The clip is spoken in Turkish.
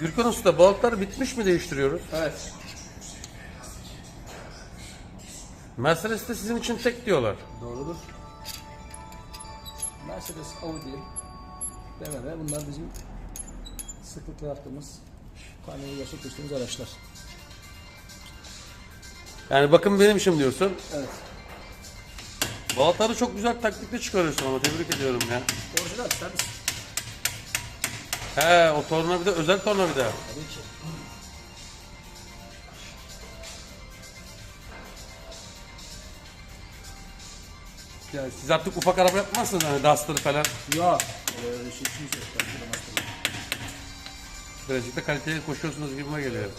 Gürkan Usta balıklar bitmiş mi değiştiriyoruz? Evet. Mercedes de sizin için tek diyorlar. Doğrudur. Mercedes, Audi, BMW bunlar bizim sıklıkla yaptığımız kanuyu gerçekleştirdiğimiz araçlar. Yani bakın benim işim diyorsun. Evet. Balıkları çok güzel taktikle çıkarıyorsun ama tebrik ediyorum ya. Orijinal servis. He o tornavida özel tornavida. Tabii ki. Yani siz artık ufak araba yapmazsınız hani Duster falan. Ya. Öyle şey işimiz yok. Birazcık da kaliteye koşuyorsunuz gibime geliyor.